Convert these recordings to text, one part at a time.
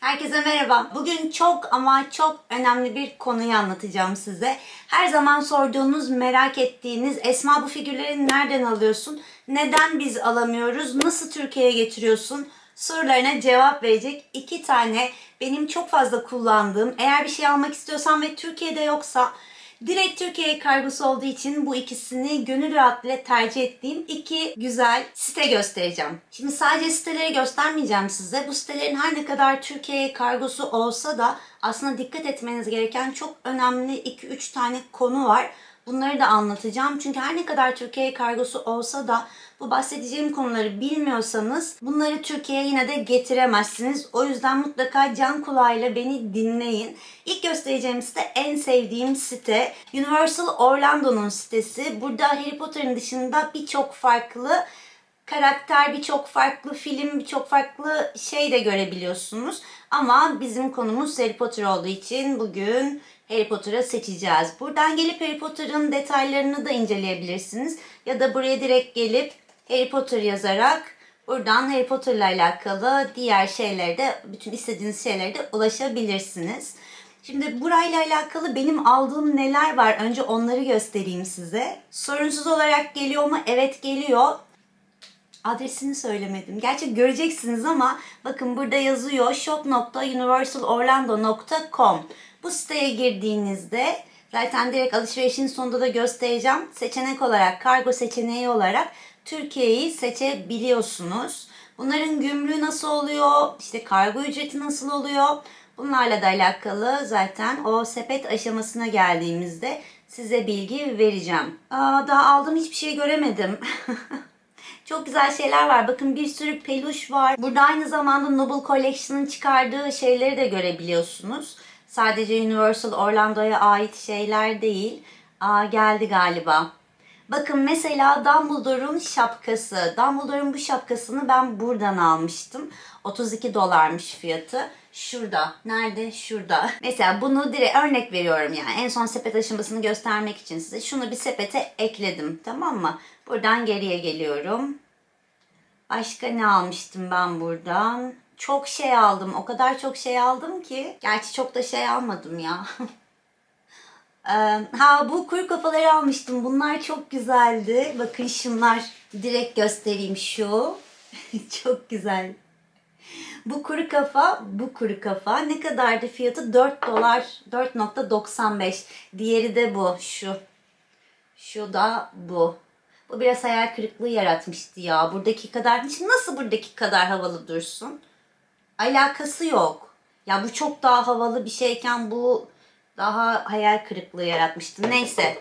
Herkese merhaba. Bugün çok ama çok önemli bir konuyu anlatacağım size. Her zaman sorduğunuz, merak ettiğiniz Esma bu figürleri nereden alıyorsun? Neden biz alamıyoruz? Nasıl Türkiye'ye getiriyorsun? Sorularına cevap verecek iki tane benim çok fazla kullandığım, eğer bir şey almak istiyorsan ve Türkiye'de yoksa Direkt Türkiye kargosu olduğu için bu ikisini gönül rahatlığıyla tercih ettiğim iki güzel site göstereceğim. Şimdi sadece siteleri göstermeyeceğim size. Bu sitelerin her ne kadar Türkiye kargosu olsa da aslında dikkat etmeniz gereken çok önemli 2-3 tane konu var. Bunları da anlatacağım. Çünkü her ne kadar Türkiye kargosu olsa da bu bahsedeceğim konuları bilmiyorsanız bunları Türkiye'ye yine de getiremezsiniz. O yüzden mutlaka can kulağıyla beni dinleyin. İlk göstereceğim site en sevdiğim site. Universal Orlando'nun sitesi. Burada Harry Potter'ın dışında birçok farklı karakter, birçok farklı film, birçok farklı şey de görebiliyorsunuz. Ama bizim konumuz Harry Potter olduğu için bugün Harry Potter'ı seçeceğiz. Buradan gelip Harry Potter'ın detaylarını da inceleyebilirsiniz. Ya da buraya direkt gelip Harry Potter yazarak buradan Harry Potter'la alakalı diğer şeylere de, bütün istediğiniz şeylere de ulaşabilirsiniz. Şimdi burayla alakalı benim aldığım neler var? Önce onları göstereyim size. Sorunsuz olarak geliyor mu? Evet geliyor. Adresini söylemedim. Gerçi göreceksiniz ama bakın burada yazıyor shop.universalorlando.com Bu siteye girdiğinizde zaten direkt alışverişin sonunda da göstereceğim. Seçenek olarak, kargo seçeneği olarak Türkiye'yi seçebiliyorsunuz. Bunların gümrüğü nasıl oluyor? İşte kargo ücreti nasıl oluyor? Bunlarla da alakalı zaten o sepet aşamasına geldiğimizde size bilgi vereceğim. Aa, daha aldığım hiçbir şey göremedim. Çok güzel şeyler var. Bakın bir sürü peluş var. Burada aynı zamanda Noble Collection'ın çıkardığı şeyleri de görebiliyorsunuz. Sadece Universal Orlando'ya ait şeyler değil. Aa, geldi galiba. Bakın mesela Dumbledore'un şapkası. Dumbledore'un bu şapkasını ben buradan almıştım. 32 dolarmış fiyatı. Şurada. Nerede? Şurada. Mesela bunu direkt örnek veriyorum yani. En son sepet aşamasını göstermek için size. Şunu bir sepete ekledim. Tamam mı? Buradan geriye geliyorum. Başka ne almıştım ben buradan? Çok şey aldım. O kadar çok şey aldım ki. Gerçi çok da şey almadım ya. Ha bu kuru kafaları almıştım. Bunlar çok güzeldi. Bakın şunlar direkt göstereyim şu. çok güzel. Bu kuru kafa, bu kuru kafa ne kadardı fiyatı? 4 dolar, 4.95. Diğeri de bu, şu. Şu da bu. Bu biraz hayal kırıklığı yaratmıştı ya. Buradaki kadar, nasıl buradaki kadar havalı dursun? Alakası yok. Ya bu çok daha havalı bir şeyken bu daha hayal kırıklığı yaratmıştı. Neyse.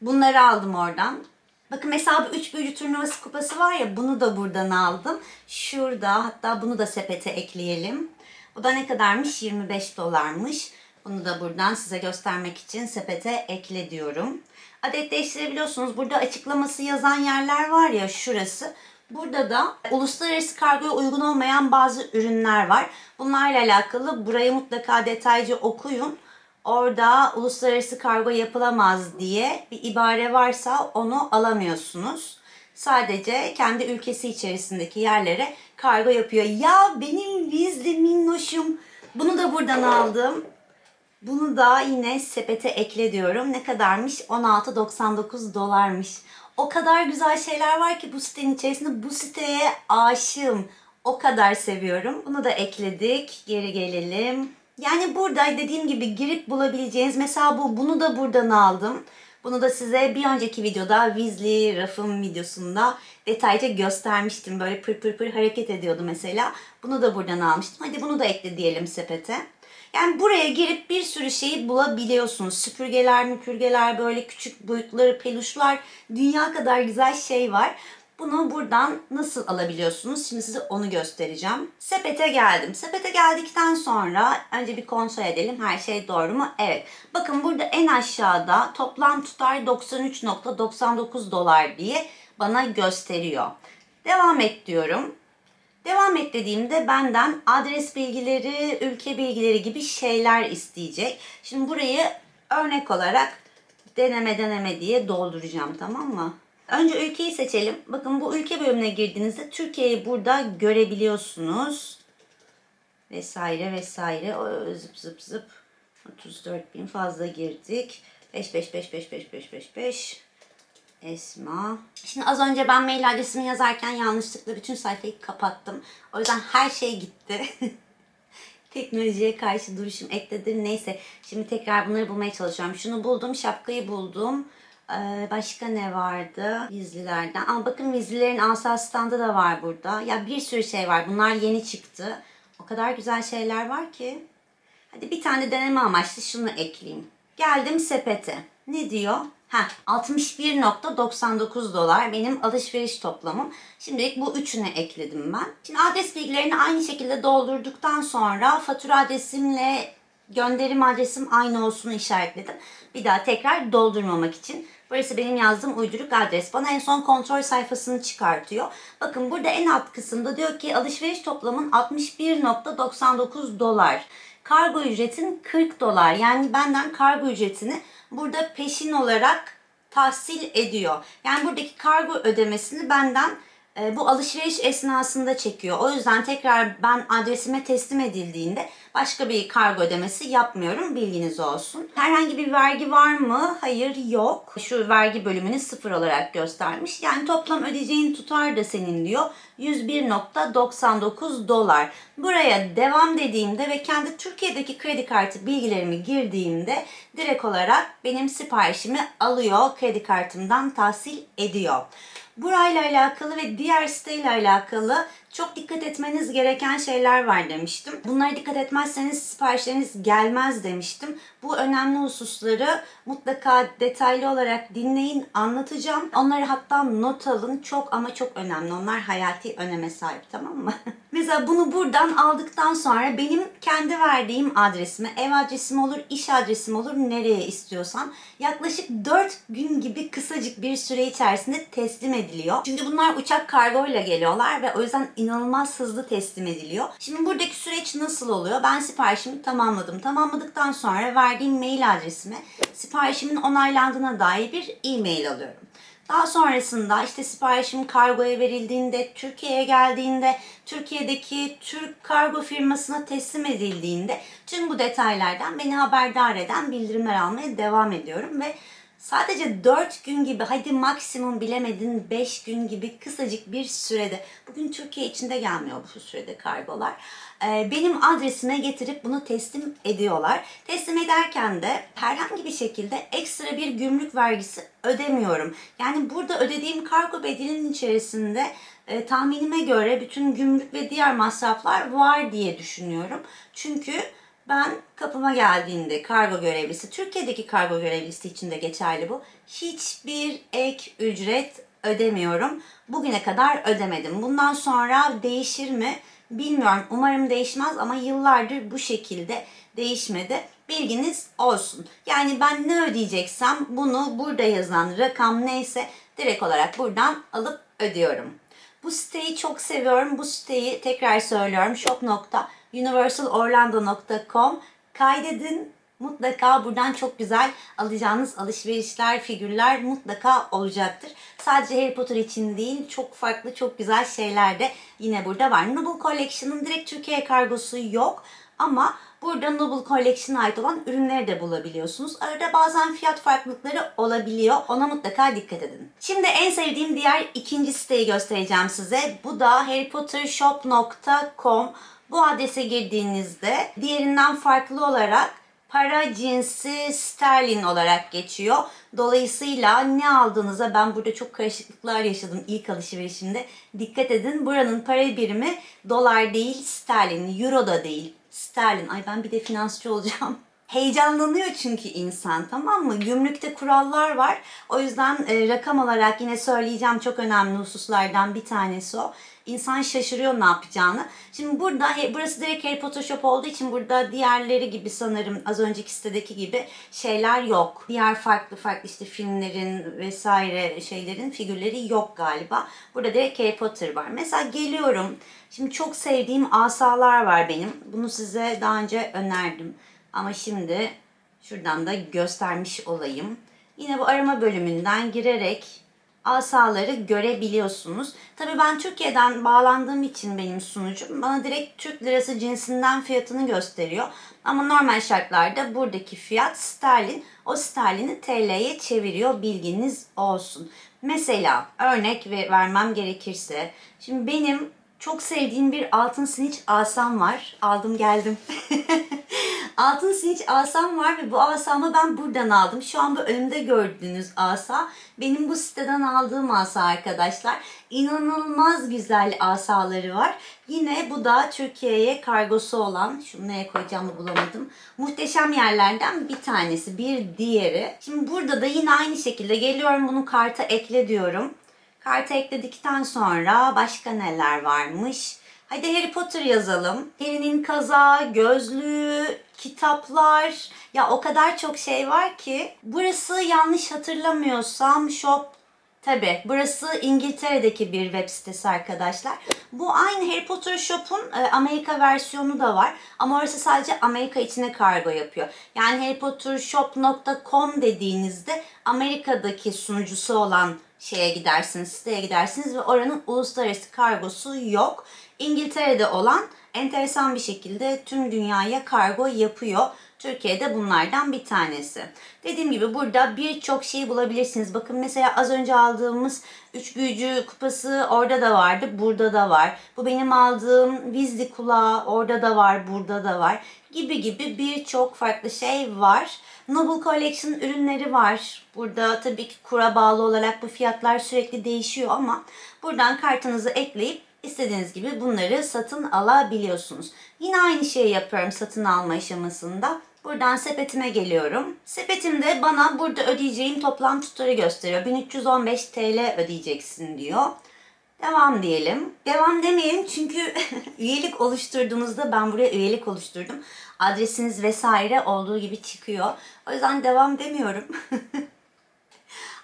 Bunları aldım oradan. Bakın mesela bu 3 büyücü turnuvası kupası var ya bunu da buradan aldım. Şurada hatta bunu da sepete ekleyelim. Bu da ne kadarmış? 25 dolarmış. Bunu da buradan size göstermek için sepete ekle diyorum. Adet değiştirebiliyorsunuz. Burada açıklaması yazan yerler var ya şurası. Burada da uluslararası kargoya uygun olmayan bazı ürünler var. Bunlarla alakalı burayı mutlaka detaylıca okuyun. Orada uluslararası kargo yapılamaz diye bir ibare varsa onu alamıyorsunuz. Sadece kendi ülkesi içerisindeki yerlere kargo yapıyor. Ya benim vizli minnoşum. Bunu da buradan aldım. Bunu da yine sepete ekle diyorum. Ne kadarmış? 16.99 dolarmış. O kadar güzel şeyler var ki bu sitenin içerisinde. Bu siteye aşığım. O kadar seviyorum. Bunu da ekledik. Geri gelelim. Yani burada dediğim gibi girip bulabileceğiniz mesela bu bunu da buradan aldım. Bunu da size bir önceki videoda Weasley rafım videosunda detaylıca göstermiştim. Böyle pır pır pır hareket ediyordu mesela. Bunu da buradan almıştım. Hadi bunu da ekle diyelim sepete. Yani buraya girip bir sürü şeyi bulabiliyorsunuz. Süpürgeler, müpürgeler, böyle küçük boyutları, peluşlar, dünya kadar güzel şey var. Bunu buradan nasıl alabiliyorsunuz? Şimdi size onu göstereceğim. Sepete geldim. Sepete geldikten sonra önce bir kontrol edelim. Her şey doğru mu? Evet. Bakın burada en aşağıda toplam tutar 93.99 dolar diye bana gösteriyor. Devam et diyorum. Devam et dediğimde benden adres bilgileri, ülke bilgileri gibi şeyler isteyecek. Şimdi burayı örnek olarak deneme deneme diye dolduracağım tamam mı? Önce ülkeyi seçelim. Bakın bu ülke bölümüne girdiğinizde Türkiye'yi burada görebiliyorsunuz. vesaire vesaire O, zıp zıp zıp 34 bin fazla girdik 5 5 5 5 5 5 5 5 Esma. Şimdi az önce ben mail adresimi yazarken yanlışlıkla bütün sayfayı kapattım. O yüzden her şey gitti. Teknolojiye karşı duruşum ekledim. Neyse şimdi tekrar bunları bulmaya çalışıyorum. Şunu buldum, şapkayı buldum. Ee, başka ne vardı? Gizlilerden. Ama bakın gizlilerin asa standı da var burada. Ya bir sürü şey var. Bunlar yeni çıktı. O kadar güzel şeyler var ki. Hadi bir tane deneme amaçlı şunu ekleyeyim. Geldim sepete. Ne diyor? Heh, 61.99 dolar benim alışveriş toplamım. Şimdilik bu üçünü ekledim ben. Şimdi adres bilgilerini aynı şekilde doldurduktan sonra fatura adresimle gönderim adresim aynı olsun işaretledim. Bir daha tekrar doldurmamak için. Burası benim yazdığım uyduruk adres. Bana en son kontrol sayfasını çıkartıyor. Bakın burada en alt kısımda diyor ki alışveriş toplamın 61.99 dolar. Kargo ücretin 40 dolar. Yani benden kargo ücretini burada peşin olarak tahsil ediyor. Yani buradaki kargo ödemesini benden bu alışveriş esnasında çekiyor. O yüzden tekrar ben adresime teslim edildiğinde başka bir kargo ödemesi yapmıyorum. Bilginiz olsun. Herhangi bir vergi var mı? Hayır yok. Şu vergi bölümünü sıfır olarak göstermiş. Yani toplam ödeyeceğin tutar da senin diyor. 101.99 dolar. Buraya devam dediğimde ve kendi Türkiye'deki kredi kartı bilgilerimi girdiğimde direkt olarak benim siparişimi alıyor. Kredi kartımdan tahsil ediyor. Burayla alakalı ve diğer siteyle alakalı çok dikkat etmeniz gereken şeyler var demiştim. Bunlara dikkat etmezseniz siparişleriniz gelmez demiştim. Bu önemli hususları mutlaka detaylı olarak dinleyin, anlatacağım. Onları hatta not alın. Çok ama çok önemli. Onlar hayati öneme sahip tamam mı? Mesela bunu buradan aldıktan sonra benim kendi verdiğim adresime, ev adresim olur, iş adresim olur, nereye istiyorsam yaklaşık 4 gün gibi kısacık bir süre içerisinde teslim ediliyor. Çünkü bunlar uçak kargoyla geliyorlar ve o yüzden inanılmaz hızlı teslim ediliyor. Şimdi buradaki süreç nasıl oluyor? Ben siparişimi tamamladım. Tamamladıktan sonra verdiğim mail adresime siparişimin onaylandığına dair bir e-mail alıyorum. Daha sonrasında işte siparişim kargoya verildiğinde, Türkiye'ye geldiğinde, Türkiye'deki Türk kargo firmasına teslim edildiğinde tüm bu detaylardan beni haberdar eden bildirimler almaya devam ediyorum ve Sadece 4 gün gibi hadi maksimum bilemedin 5 gün gibi kısacık bir sürede bugün Türkiye içinde gelmiyor bu sürede kargolar. Ee, benim adresime getirip bunu teslim ediyorlar. Teslim ederken de herhangi bir şekilde ekstra bir gümrük vergisi ödemiyorum. Yani burada ödediğim kargo bedelinin içerisinde e, tahminime göre bütün gümrük ve diğer masraflar var diye düşünüyorum. Çünkü ben kapıma geldiğinde kargo görevlisi, Türkiye'deki kargo görevlisi için de geçerli bu. Hiçbir ek ücret ödemiyorum. Bugüne kadar ödemedim. Bundan sonra değişir mi bilmiyorum. Umarım değişmez ama yıllardır bu şekilde değişmedi. Bilginiz olsun. Yani ben ne ödeyeceksem bunu burada yazan rakam neyse direkt olarak buradan alıp ödüyorum. Bu siteyi çok seviyorum. Bu siteyi tekrar söylüyorum. shop.universalorlando.com Kaydedin. Mutlaka buradan çok güzel alacağınız alışverişler, figürler mutlaka olacaktır. Sadece Harry Potter için değil, çok farklı, çok güzel şeyler de yine burada var. Noble Collection'ın direkt Türkiye kargosu yok ama Burada Noble Collection'a ait olan ürünleri de bulabiliyorsunuz. Arada bazen fiyat farklılıkları olabiliyor. Ona mutlaka dikkat edin. Şimdi en sevdiğim diğer ikinci siteyi göstereceğim size. Bu da harrypottershop.com. Bu adrese girdiğinizde diğerinden farklı olarak para cinsi sterlin olarak geçiyor. Dolayısıyla ne aldığınıza ben burada çok karışıklıklar yaşadım ilk alışverişimde. Dikkat edin buranın para birimi dolar değil sterlin, euro da değil sterlin. Ay ben bir de finansçı olacağım. Heyecanlanıyor çünkü insan tamam mı? Gümrükte kurallar var. O yüzden e, rakam olarak yine söyleyeceğim çok önemli hususlardan bir tanesi o. İnsan şaşırıyor ne yapacağını. Şimdi burada burası direkt Harry Potter Shop olduğu için burada diğerleri gibi sanırım az önceki sitedeki gibi şeyler yok. Diğer farklı farklı işte filmlerin vesaire şeylerin figürleri yok galiba. Burada direkt Harry Potter var. Mesela geliyorum. Şimdi çok sevdiğim asalar var benim. Bunu size daha önce önerdim. Ama şimdi şuradan da göstermiş olayım. Yine bu arama bölümünden girerek asaları görebiliyorsunuz. Tabii ben Türkiye'den bağlandığım için benim sunucum bana direkt Türk lirası cinsinden fiyatını gösteriyor. Ama normal şartlarda buradaki fiyat sterlin. O sterlini TL'ye çeviriyor bilginiz olsun. Mesela örnek ve vermem gerekirse şimdi benim çok sevdiğim bir altın siniç asam var. Aldım geldim. altın siniç asam var ve bu asamı ben buradan aldım. Şu an bu önümde gördüğünüz asa benim bu siteden aldığım asa arkadaşlar. İnanılmaz güzel asaları var. Yine bu da Türkiye'ye kargosu olan, şunu neye koyacağımı bulamadım. Muhteşem yerlerden bir tanesi. Bir diğeri. Şimdi burada da yine aynı şekilde geliyorum bunu karta ekle diyorum. Karta ekledikten sonra başka neler varmış? Hadi Harry Potter yazalım. Harry'nin kazağı, gözlüğü, kitaplar. Ya o kadar çok şey var ki. Burası yanlış hatırlamıyorsam shop Tabi burası İngiltere'deki bir web sitesi arkadaşlar. Bu aynı Harry Potter Shop'un e, Amerika versiyonu da var. Ama orası sadece Amerika içine kargo yapıyor. Yani harrypottershop.com dediğinizde Amerika'daki sunucusu olan şeye gidersiniz, siteye gidersiniz ve oranın uluslararası kargosu yok. İngiltere'de olan enteresan bir şekilde tüm dünyaya kargo yapıyor. Türkiye'de bunlardan bir tanesi. Dediğim gibi burada birçok şeyi bulabilirsiniz. Bakın mesela az önce aldığımız üç büyücü kupası orada da vardı, burada da var. Bu benim aldığım vizli kulağı orada da var, burada da var. Gibi gibi birçok farklı şey var. Noble Collection ürünleri var. Burada tabii ki kura bağlı olarak bu fiyatlar sürekli değişiyor ama buradan kartınızı ekleyip istediğiniz gibi bunları satın alabiliyorsunuz. Yine aynı şeyi yapıyorum satın alma aşamasında. Buradan sepetime geliyorum. Sepetimde bana burada ödeyeceğim toplam tutarı gösteriyor. 1315 TL ödeyeceksin diyor. Devam diyelim. Devam demeyelim çünkü üyelik oluşturduğunuzda ben buraya üyelik oluşturdum. Adresiniz vesaire olduğu gibi çıkıyor. O yüzden devam demiyorum.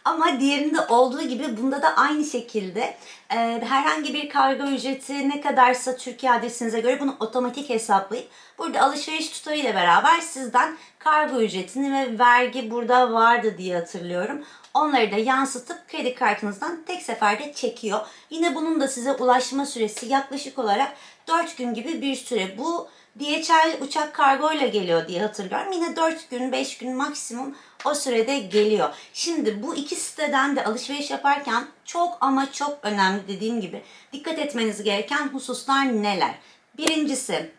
Ama diğerinde olduğu gibi bunda da aynı şekilde e, herhangi bir kargo ücreti ne kadarsa Türkiye adresinize göre bunu otomatik hesaplayıp burada alışveriş tutarıyla beraber sizden kargo ücretini ve vergi burada vardı diye hatırlıyorum. Onları da yansıtıp kredi kartınızdan tek seferde çekiyor. Yine bunun da size ulaşma süresi yaklaşık olarak 4 gün gibi bir süre. Bu DHL uçak kargo ile geliyor diye hatırlıyorum. Yine 4 gün, 5 gün maksimum o sürede geliyor. Şimdi bu iki siteden de alışveriş yaparken çok ama çok önemli dediğim gibi dikkat etmeniz gereken hususlar neler? Birincisi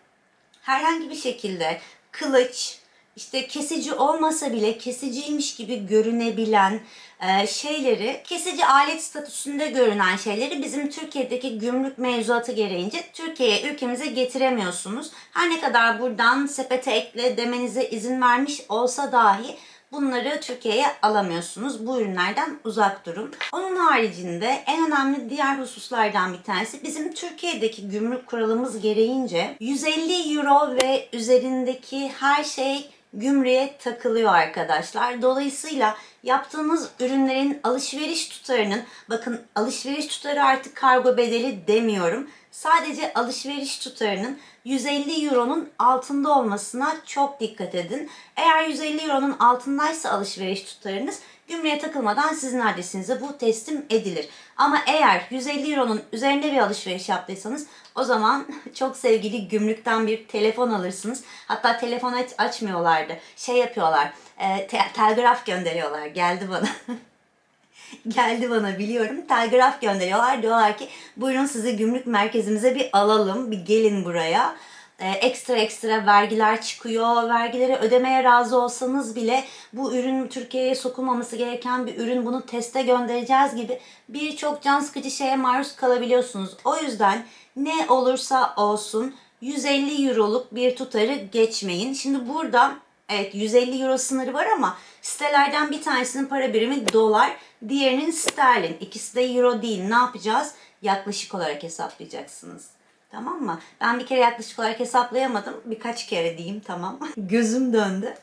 herhangi bir şekilde kılıç, işte kesici olmasa bile kesiciymiş gibi görünebilen e, şeyleri, kesici alet statüsünde görünen şeyleri bizim Türkiye'deki gümrük mevzuatı gereğince Türkiye'ye, ülkemize getiremiyorsunuz. Her ne kadar buradan sepete ekle demenize izin vermiş olsa dahi Bunları Türkiye'ye alamıyorsunuz. Bu ürünlerden uzak durun. Onun haricinde en önemli diğer hususlardan bir tanesi bizim Türkiye'deki gümrük kuralımız gereğince 150 euro ve üzerindeki her şey gümrüğe takılıyor arkadaşlar. Dolayısıyla yaptığınız ürünlerin alışveriş tutarının bakın alışveriş tutarı artık kargo bedeli demiyorum. Sadece alışveriş tutarının 150 euronun altında olmasına çok dikkat edin. Eğer 150 euronun altındaysa alışveriş tutarınız gümrüğe takılmadan sizin adresinize bu teslim edilir. Ama eğer 150 euronun üzerinde bir alışveriş yaptıysanız o zaman çok sevgili gümrükten bir telefon alırsınız. Hatta telefon aç açmıyorlardı. Şey yapıyorlar. E, te- telgraf gönderiyorlar. Geldi bana. geldi bana biliyorum. Telgraf gönderiyorlar. Diyorlar ki buyurun sizi gümrük merkezimize bir alalım. Bir gelin buraya. Ee, ekstra ekstra vergiler çıkıyor. Vergileri ödemeye razı olsanız bile bu ürün Türkiye'ye sokulmaması gereken bir ürün. Bunu teste göndereceğiz gibi birçok can sıkıcı şeye maruz kalabiliyorsunuz. O yüzden ne olursa olsun 150 euroluk bir tutarı geçmeyin. Şimdi burada evet 150 euro sınırı var ama sitelerden bir tanesinin para birimi dolar, diğerinin sterlin. İkisi de euro değil. Ne yapacağız? Yaklaşık olarak hesaplayacaksınız. Tamam mı? Ben bir kere yaklaşık olarak hesaplayamadım. Birkaç kere diyeyim tamam. Gözüm döndü.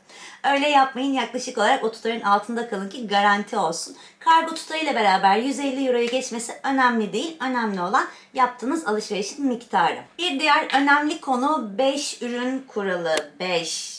Öyle yapmayın. Yaklaşık olarak o tutarın altında kalın ki garanti olsun. Kargo tutarıyla beraber 150 euroyu geçmesi önemli değil. Önemli olan yaptığınız alışverişin miktarı. Bir diğer önemli konu 5 ürün kuralı. 5.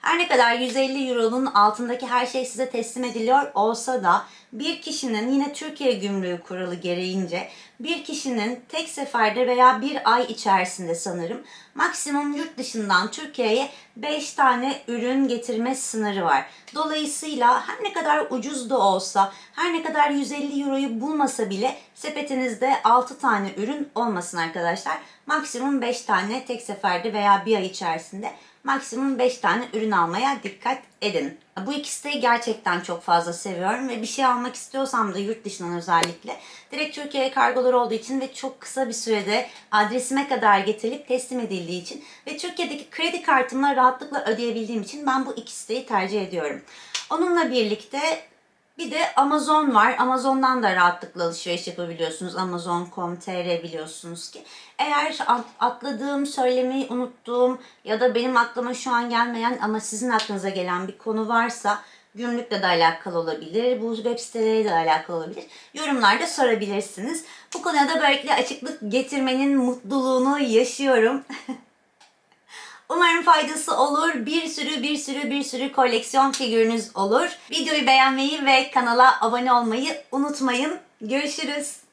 Her ne kadar 150 euronun altındaki her şey size teslim ediliyor olsa da bir kişinin yine Türkiye Gümrüğü Kuralı gereğince bir kişinin tek seferde veya bir ay içerisinde sanırım maksimum yurt dışından Türkiye'ye 5 tane ürün getirme sınırı var. Dolayısıyla her ne kadar ucuz da olsa, her ne kadar 150 euroyu bulmasa bile sepetinizde 6 tane ürün olmasın arkadaşlar. Maksimum 5 tane tek seferde veya bir ay içerisinde maksimum 5 tane ürün almaya dikkat edin. Bu iki siteyi gerçekten çok fazla seviyorum ve bir şey almak istiyorsam da yurt dışından özellikle direkt Türkiye'ye kargolar olduğu için ve çok kısa bir sürede adresime kadar getirilip teslim edildiği için ve Türkiye'deki kredi kartımla rahatlıkla ödeyebildiğim için ben bu iki siteyi tercih ediyorum. Onunla birlikte bir de Amazon var. Amazon'dan da rahatlıkla alışveriş yapabiliyorsunuz. Amazon.com.tr biliyorsunuz ki. Eğer at- atladığım, söylemeyi unuttuğum ya da benim aklıma şu an gelmeyen ama sizin aklınıza gelen bir konu varsa gümrükle de alakalı olabilir, bu web siteleriyle de alakalı olabilir. Yorumlarda sorabilirsiniz. Bu konuya da böylelikle açıklık getirmenin mutluluğunu yaşıyorum. Umarım faydası olur. Bir sürü bir sürü bir sürü koleksiyon figürünüz olur. Videoyu beğenmeyi ve kanala abone olmayı unutmayın. Görüşürüz.